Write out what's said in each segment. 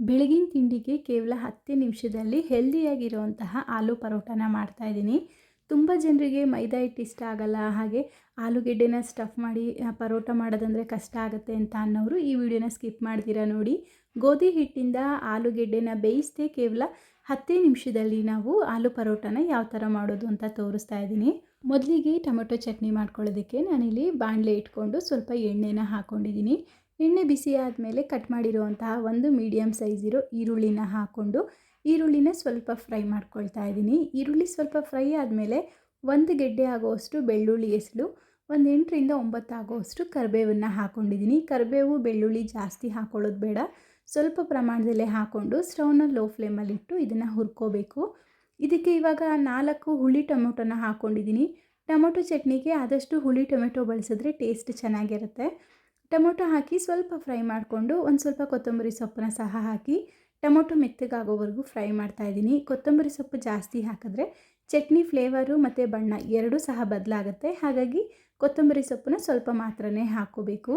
ಬೆಳಗಿನ ತಿಂಡಿಗೆ ಕೇವಲ ಹತ್ತು ನಿಮಿಷದಲ್ಲಿ ಹೆಲ್ದಿಯಾಗಿರುವಂತಹ ಆಲೂ ಪರೋಟಾನ ಮಾಡ್ತಾಯಿದ್ದೀನಿ ತುಂಬ ಜನರಿಗೆ ಮೈದಾ ಹಿಟ್ಟು ಇಷ್ಟ ಆಗಲ್ಲ, ಹಾಗೆ ಆಲೂಗೆಡ್ಡೆನ ಸ್ಟಫ್ ಮಾಡಿ ಪರೋಟ ಮಾಡೋದಂದರೆ ಕಷ್ಟ ಆಗುತ್ತೆ ಅಂತ ಅನ್ನೋರು ಈ ವಿಡಿಯೋನ ಸ್ಕಿಪ್ ಮಾಡ್ತೀರಾ ನೋಡಿ. ಗೋಧಿ ಹಿಟ್ಟಿಂದ ಆಲೂಗೆಡ್ಡೆನ ಬೇಯಿಸದೆ ಕೇವಲ ಹತ್ತೇ ನಿಮಿಷದಲ್ಲಿ ನಾವು ಆಲೂ ಪರೋಟನ ಯಾವ ಥರ ಮಾಡೋದು ಅಂತ ತೋರಿಸ್ತಾ ಇದ್ದೀನಿ. ಮೊದಲಿಗೆ ಟೊಮೆಟೊ ಚಟ್ನಿ ಮಾಡ್ಕೊಳ್ಳೋದಕ್ಕೆ ನಾನಿಲ್ಲಿ ಬಾಣಲೆ ಇಟ್ಕೊಂಡು ಸ್ವಲ್ಪ ಎಣ್ಣೆನ ಹಾಕ್ಕೊಂಡಿದ್ದೀನಿ ಎಣ್ಣೆ ಬಿಸಿ ಆದಮೇಲೆ ಕಟ್ ಮಾಡಿರುವಂತಹ ಒಂದು ಮೀಡಿಯಮ್ ಸೈಜ್ ಇರೋ ಈರುಳ್ಳಿನ ಹಾಕ್ಕೊಂಡು ಈರುಳ್ಳಿನ ಸ್ವಲ್ಪ ಫ್ರೈ ಮಾಡ್ಕೊಳ್ತಾ ಇದ್ದೀನಿ. ಈರುಳ್ಳಿ ಸ್ವಲ್ಪ ಫ್ರೈ ಆದಮೇಲೆ ಒಂದು ಗೆಡ್ಡೆ ಆಗೋವಷ್ಟು ಬೆಳ್ಳುಳ್ಳಿ ಎಸಳು ಒಂದು ಎಂಟರಿಂದ ಒಂಬತ್ತು ಆಗೋವಷ್ಟು ಕರಿಬೇವನ್ನು ಹಾಕ್ಕೊಂಡಿದ್ದೀನಿ ಕರಿಬೇವು, ಬೆಳ್ಳುಳ್ಳಿ ಜಾಸ್ತಿ ಹಾಕೊಳ್ಳೋದು ಬೇಡ. ಸ್ವಲ್ಪ ಪ್ರಮಾಣದಲ್ಲೇ ಹಾಕ್ಕೊಂಡು ಸ್ಟೌನ ಲೋ ಫ್ಲೇಮಲ್ಲಿಟ್ಟು ಇದನ್ನು ಹುರ್ಕೋಬೇಕು. ಇದಕ್ಕೆ ಇವಾಗ ನಾಲ್ಕು ಹುಳಿ ಟೊಮೊಟೊನ ಹಾಕ್ಕೊಂಡಿದ್ದೀನಿ ಟೊಮೊಟೊ ಚಟ್ನಿಗೆ ಆದಷ್ಟು ಹುಳಿ ಟೊಮೆಟೊ ಬಳಸಿದ್ರೆ ಟೇಸ್ಟ್ ಚೆನ್ನಾಗಿರುತ್ತೆ. ಟೊಮೊಟೊ ಹಾಕಿ ಸ್ವಲ್ಪ ಫ್ರೈ ಮಾಡಿಕೊಂಡು ಒಂದು ಸ್ವಲ್ಪ ಕೊತ್ತಂಬರಿ ಸೊಪ್ಪನ್ನ ಸಹ ಹಾಕಿ ಟೊಮೊಟೊ ಮೆತ್ತಗಾಗೋವರೆಗೂ ಫ್ರೈ ಮಾಡ್ತಾ ಇದ್ದೀನಿ. ಕೊತ್ತಂಬರಿ ಸೊಪ್ಪು ಜಾಸ್ತಿ ಹಾಕಿದ್ರೆ ಚಟ್ನಿ, ಫ್ಲೇವರು ಮತ್ತು ಬಣ್ಣ ಎರಡೂ ಸಹ ಬದಲಾಗುತ್ತೆ. ಹಾಗಾಗಿ ಕೊತ್ತಂಬರಿ ಸೊಪ್ಪನ್ನ ಸ್ವಲ್ಪ ಮಾತ್ರನೇ ಹಾಕೋಬೇಕು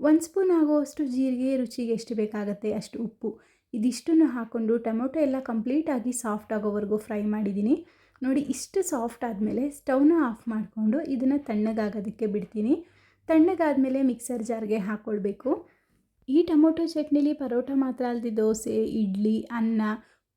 ಒಂದು ಸ್ಪೂನ್ ಆಗುವಷ್ಟು ಜೀರಿಗೆ, ರುಚಿಗೆ ಎಷ್ಟು ಬೇಕಾಗುತ್ತೆ ಅಷ್ಟು ಉಪ್ಪು. ಇದಿಷ್ಟನ್ನು ಹಾಕ್ಕೊಂಡು ಟೊಮೊಟೊ ಎಲ್ಲ ಕಂಪ್ಲೀಟಾಗಿ ಸಾಫ್ಟ್ ಆಗೋವರೆಗೂ ಫ್ರೈ ಮಾಡಿದ್ದೀನಿ. ನೋಡಿ ಇಷ್ಟು ಸಾಫ್ಟ್ ಆದಮೇಲೆ ಸ್ಟವ್ನ ಆಫ್ ಮಾಡಿಕೊಂಡು ಇದನ್ನು ತಣ್ಣಗಾಗೋದಕ್ಕೆ ಬಿಡ್ತೀನಿ. ತಣ್ಣಗಾದಮೇಲೆ ಮಿಕ್ಸರ್ ಜಾರ್ಗೆ ಹಾಕ್ಕೊಳ್ಬೇಕು ಈ ಟೊಮೊಟೊ ಚಟ್ನಿಲಿ ಪರೋಟ ಮಾತ್ರ ಅಲ್ಲದೆ ದೋಸೆ, ಇಡ್ಲಿ, ಅನ್ನ,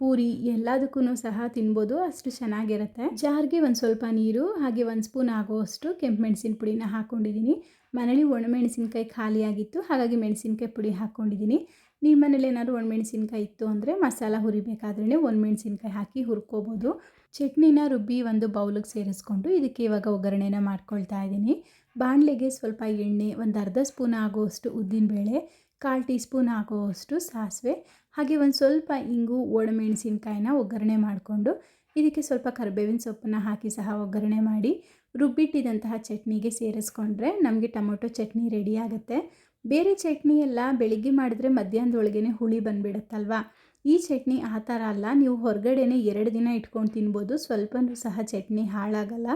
ಪೂರಿ ಎಲ್ಲದಕ್ಕೂ ಸಹ ತಿನ್ಬೋದು. ಅಷ್ಟು ಚೆನ್ನಾಗಿರುತ್ತೆ. ಜಾರ್ಗೆ ಒಂದು ಸ್ವಲ್ಪ ನೀರು, ಹಾಗೆ ಒಂದು ಸ್ಪೂನ್ ಆಗುವಷ್ಟು ಕೆಂಪು ಮೆಣಸಿನ ಪುಡಿನ ಹಾಕ್ಕೊಂಡಿದ್ದೀನಿ ಮನೇಲಿ ಒಣಮೆಣಸಿನ್ಕಾಯಿ ಖಾಲಿಯಾಗಿತ್ತು, ಹಾಗಾಗಿ ಮೆಣಸಿನ್ಕಾಯಿ ಪುಡಿ ಹಾಕ್ಕೊಂಡಿದ್ದೀನಿ ನಿಮ್ಮ ಮನೇಲಿ ಏನಾದರೂ ಒಣಮೆಣಸಿನ್ಕಾಯಿ ಇತ್ತು ಅಂದರೆ ಮಸಾಲ ಹುರಿಬೇಕಾದ್ರೇ ಒಣಮೆಣಸಿನ್ಕಾಯಿ ಹಾಕಿ ಹುರ್ಕೋಬೋದು. ಚಟ್ನಿನ ರುಬ್ಬಿ ಒಂದು ಬೌಲಿಗೆ ಸೇರಿಸ್ಕೊಂಡು ಇದಕ್ಕೆ ಇವಾಗ ಒಗ್ಗರಣೆನ ಮಾಡ್ಕೊಳ್ತಾ ಇದ್ದೀನಿ. ಬಾಣಲೆಗೆ ಸ್ವಲ್ಪ ಎಣ್ಣೆ, ಒಂದು ಅರ್ಧ ಸ್ಪೂನ್ ಆಗುವಷ್ಟು ಉದ್ದಿನಬೇಳೆ ಕಾಲು ಟೀ ಸ್ಪೂನ್ ಆಗುವಷ್ಟು ಸಾಸಿವೆ, ಹಾಗೆ ಒಂದು ಸ್ವಲ್ಪ ಇಂಗು, ಒಣಮೆಣಸಿನ್ಕಾಯಿನ ಒಗ್ಗರಣೆ ಮಾಡಿಕೊಂಡು ಇದಕ್ಕೆ ಸ್ವಲ್ಪ ಕರಿಬೇವಿನ ಸೊಪ್ಪನ್ನು ಹಾಕಿ ಸಹ ಒಗ್ಗರಣೆ ಮಾಡಿ, ರುಬ್ಬಿಟ್ಟಿದಂತಹ ಚಟ್ನಿಗೆ ಸೇರಿಸ್ಕೊಂಡ್ರೆ ನಮಗೆ ಟೊಮೊಟೊ ಚಟ್ನಿ ರೆಡಿ ಆಗುತ್ತೆ. ಬೇರೆ ಚಟ್ನಿ ಎಲ್ಲ ಬೆಳಿಗ್ಗೆ ಮಾಡಿದ್ರೆ ಮಧ್ಯಾಹ್ನದೊಳಗೇ ಹುಳಿ ಬಂದುಬಿಡುತ್ತಲ್ವಾ? ಈ ಚಟ್ನಿ ಆ ಥರ ಅಲ್ಲ, ನೀವು ಹೊರಗಡೆನೇ ಎರಡು ದಿನ ಇಟ್ಕೊಂಡು ತಿನ್ಬೋದು, ಸ್ವಲ್ಪನೂ ಸಹ ಚಟ್ನಿ ಹಾಳಾಗಲ್ಲ.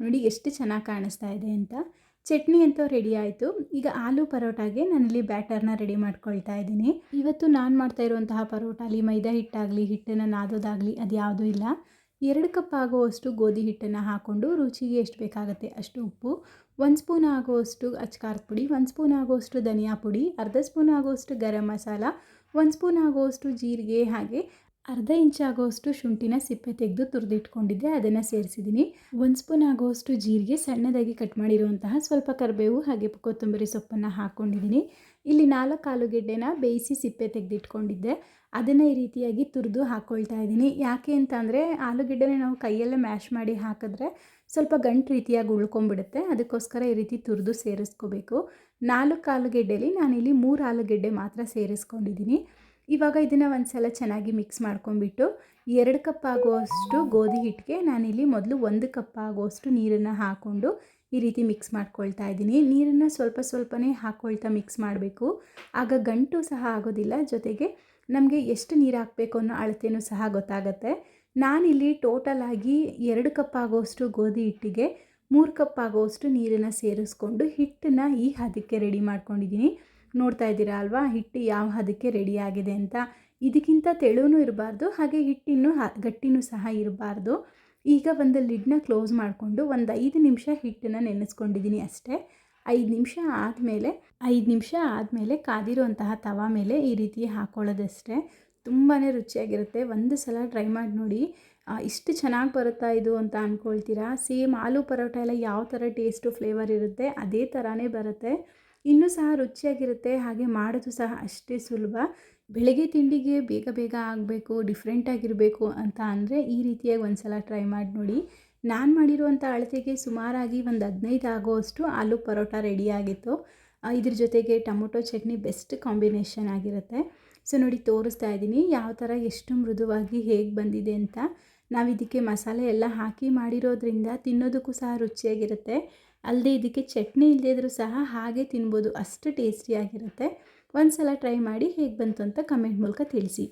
ನೋಡಿ ಎಷ್ಟು ಚೆನ್ನಾಗಿ ಕಾಣಿಸ್ತಾ ಇದೆ ಅಂತ. ಚಟ್ನಿ ಅಂತೂ ರೆಡಿ ಆಯಿತು. ಈಗ ಆಲೂ ಪರೋಟಾಗೆ ನಾನಿಲ್ಲಿ ಬ್ಯಾಟರ್ನ ರೆಡಿ ಮಾಡ್ಕೊಳ್ತಾ ಇದ್ದೀನಿ. ಇವತ್ತು ನಾನು ಮಾಡ್ತಾ ಇರುವಂತಹ ಪರೋಟಾಲಿ ಮೈದಾ ಹಿಟ್ಟಾಗಲಿ, ಹಿಟ್ಟನ್ನು ನಾದೋದಾಗಲಿ ಅದು ಯಾವುದೂ ಇಲ್ಲ. ಎರಡು ಕಪ್ ಆಗುವಷ್ಟು ಗೋಧಿ ಹಿಟ್ಟನ್ನು ಹಾಕ್ಕೊಂಡು ರುಚಿಗೆ ಎಷ್ಟು ಬೇಕಾಗುತ್ತೆ ಅಷ್ಟು ಉಪ್ಪು, ಒಂದು ಸ್ಪೂನ್ ಆಗುವಷ್ಟು ಅಚ್ಕಾರದ ಪುಡಿ, ಒಂದು ಸ್ಪೂನ್ ಆಗುವಷ್ಟು ಧನಿಯಾ ಪುಡಿ, ಅರ್ಧ ಸ್ಪೂನ್ ಆಗುವಷ್ಟು ಗರಂ ಮಸಾಲ, ಒಂದು ಸ್ಪೂನ್ ಆಗುವಷ್ಟು ಜೀರಿಗೆ ಹಾಗೆ ಅರ್ಧ ಇಂಚ್ ಆಗೋಷ್ಟು ಶುಂಠಿನ ಸಿಪ್ಪೆ ತೆಗೆದು ತುರಿದಿಟ್ಕೊಂಡಿದ್ದೆ, ಅದನ್ನು ಸೇರಿಸಿದ್ದೀನಿ. ಒಂದು ಸ್ಪೂನ್ ಆಗುವಷ್ಟು ಜೀರಿಗೆ ಸಣ್ಣದಾಗಿ ಕಟ್ ಮಾಡಿರುವಂತಹ ಸ್ವಲ್ಪ ಕರಿಬೇವು ಹಾಗೆ ಕೊತ್ತಂಬರಿ ಸೊಪ್ಪನ್ನು ಹಾಕ್ಕೊಂಡಿದ್ದೀನಿ ಇಲ್ಲಿ ನಾಲ್ಕು ಆಲೂಗೆಡ್ಡೆನ ಬೇಯಿಸಿ ಸಿಪ್ಪೆ ತೆಗೆದಿಟ್ಕೊಂಡಿದ್ದೆ. ಅದನ್ನು ಈ ರೀತಿಯಾಗಿ ತುರಿದು ಹಾಕ್ಕೊಳ್ತಾ ಇದ್ದೀನಿ. ಯಾಕೆ ಅಂತ ಅಂದರೆ, ಆಲೂಗೆಡ್ಡೆನ ನಾವು ಕೈಯಲ್ಲೇ ಮ್ಯಾಶ್ ಮಾಡಿ ಹಾಕಿದ್ರೆ ಸ್ವಲ್ಪ ಗಂಟು ರೀತಿಯಾಗಿ ಉಳ್ಕೊಂಡ್ಬಿಡುತ್ತೆ. ಅದಕ್ಕೋಸ್ಕರ ಈ ರೀತಿ ತುರಿದು ಸೇರಿಸ್ಕೋಬೇಕು. ನಾಲ್ಕು ಆಲೂಗೆಡ್ಡೆಲಿ ನಾನಿಲ್ಲಿ ಮೂರು ಆಲೂಗೆಡ್ಡೆ ಮಾತ್ರ ಸೇರಿಸ್ಕೊಂಡಿದ್ದೀನಿ. ಇವಾಗ ಇದನ್ನು ಒಂದು ಸಲ ಚೆನ್ನಾಗಿ ಮಿಕ್ಸ್ ಮಾಡ್ಕೊಂಡ್ಬಿಟ್ಟು ಎರಡು ಕಪ್ ಆಗುವಷ್ಟು ಗೋಧಿ ಹಿಟ್ಟಿಗೆ ನಾನಿಲ್ಲಿ ಮೊದಲು ಒಂದು ಕಪ್ ಆಗುವಷ್ಟು ನೀರನ್ನು ಹಾಕ್ಕೊಂಡು ಈ ರೀತಿ ಮಿಕ್ಸ್ ಮಾಡ್ಕೊಳ್ತಾ ಇದ್ದೀನಿ. ನೀರನ್ನು ಸ್ವಲ್ಪ ಸ್ವಲ್ಪನೇ ಹಾಕ್ಕೊಳ್ತಾ ಮಿಕ್ಸ್ ಮಾಡಬೇಕು. ಆಗ ಗಂಟು ಸಹ ಆಗೋದಿಲ್ಲ, ಜೊತೆಗೆ ನಮಗೆ ಎಷ್ಟು ನೀರು ಹಾಕಬೇಕು ಅನ್ನೋ ಅಳತೆಯೂ ಸಹ ಗೊತ್ತಾಗುತ್ತೆ. ನಾನಿಲ್ಲಿ ಟೋಟಲ್ ಆಗಿ ಎರಡು ಕಪ್ ಆಗುವಷ್ಟು ಗೋಧಿ ಹಿಟ್ಟಿಗೆ ಮೂರು ಕಪ್ ಆಗುವಷ್ಟು ನೀರನ್ನು ಸೇರಿಸ್ಕೊಂಡು ಹಿಟ್ಟನ್ನು ಈ ಹದಕ್ಕೆ ರೆಡಿ ಮಾಡ್ಕೊಂಡಿದ್ದೀನಿ. ನೋಡ್ತಾ ಇದ್ದೀರಾ ಅಲ್ವಾ? ಹಿಟ್ಟು ಯಾವ ಹದಕ್ಕೆ ರೆಡಿ ಆಗಿದೆ ಅಂತ. ಇದಕ್ಕಿಂತ ತೆಳುವೂ ಇರಬಾರ್ದು, ಹಾಗೆ ಹಿಟ್ಟಿನೂ ಗಟ್ಟಿನೂ ಸಹ ಇರಬಾರ್ದು. ಈಗ ಒಂದು ಲಿಡ್ನ ಕ್ಲೋಸ್ ಮಾಡಿಕೊಂಡು ಒಂದು ಐದು ನಿಮಿಷ ಹಿಟ್ಟನ್ನು ನೆನೆಸ್ಕೊಂಡಿದ್ದೀನಿ ಅಷ್ಟೇ. ಐದು ನಿಮಿಷ ಆದಮೇಲೆ, ಐದು ನಿಮಿಷ ಆದಮೇಲೆ ಕಾದಿರುವಂತಹ ತವ ಮೇಲೆ ಈ ರೀತಿ ಹಾಕ್ಕೊಳ್ಳೋದಷ್ಟೇ ತುಂಬಾ ರುಚಿಯಾಗಿರುತ್ತೆ. ಒಂದು ಸಲ ಟ್ರೈ ಮಾಡಿ ನೋಡಿ ಇಷ್ಟು ಚೆನ್ನಾಗಿ ಬರುತ್ತಾ ಇದು ಅಂತ ಅಂದ್ಕೊಳ್ತೀರಾ ಸೇಮ್ ಆಲೂ ಪರೋಟ ಎಲ್ಲ ಯಾವ ಥರ ಟೇಸ್ಟು ಫ್ಲೇವರ್ ಇರುತ್ತೆ, ಅದೇ ಥರನೇ ಬರುತ್ತೆ. ಇನ್ನೂ ಸಹ ರುಚಿಯಾಗಿರುತ್ತೆ, ಹಾಗೆ ಮಾಡೋದು ಸಹ ಅಷ್ಟೇ ಸುಲಭ. ಬೆಳಗ್ಗೆ ತಿಂಡಿಗೆ ಬೇಗ ಬೇಗ ಆಗಬೇಕು ಡಿಫ್ರೆಂಟಾಗಿರಬೇಕು ಅಂತ ಅಂದರೆ ಈ ರೀತಿಯಾಗಿ ಒಂದು ಸಲ ಟ್ರೈ ಮಾಡಿ ನೋಡಿ. ನಾನು ಮಾಡಿರುವಂಥ ಅಳತೆಗೆ ಸುಮಾರಾಗಿ ಒಂದು ಹದಿನೈದು ಆಗೋವಷ್ಟು ಆಲೂ ಪರೋಟ ರೆಡಿಯಾಗಿತ್ತು ಇದ್ರ ಜೊತೆಗೆ ಟೊಮೊಟೊ ಚಟ್ನಿ ಬೆಸ್ಟ್ ಕಾಂಬಿನೇಷನ್ ಆಗಿರುತ್ತೆ. ಸೊ ನೋಡಿ ತೋರಿಸ್ತಾ ಇದ್ದೀನಿ, ಯಾವ ಥರ ಎಷ್ಟು ಮೃದುವಾಗಿ ಹೇಗೆ ಬಂದಿದೆ ಅಂತ. ನಾವು ಇದಕ್ಕೆ ಮಸಾಲೆ ಎಲ್ಲ ಹಾಕಿ ಮಾಡಿರೋದ್ರಿಂದ ತಿನ್ನೋದಕ್ಕೂ ಸಹ ರುಚಿಯಾಗಿರುತ್ತೆ. ಅಲ್ಲದೆ ಇದಕ್ಕೆ ಚಟ್ನಿ ಇಲ್ಲದಿದ್ರೂ ಸಹ ಹಾಗೆ ತಿನ್ಬೋದು. ಅಷ್ಟು ಟೇಸ್ಟಿಯಾಗಿರುತ್ತೆ. ಒಂದು ಸಲ ಟ್ರೈ ಮಾಡಿ ಹೇಗೆ ಬಂತು ಅಂತ ಕಮೆಂಟ್ ಮೂಲಕ ತಿಳಿಸಿ.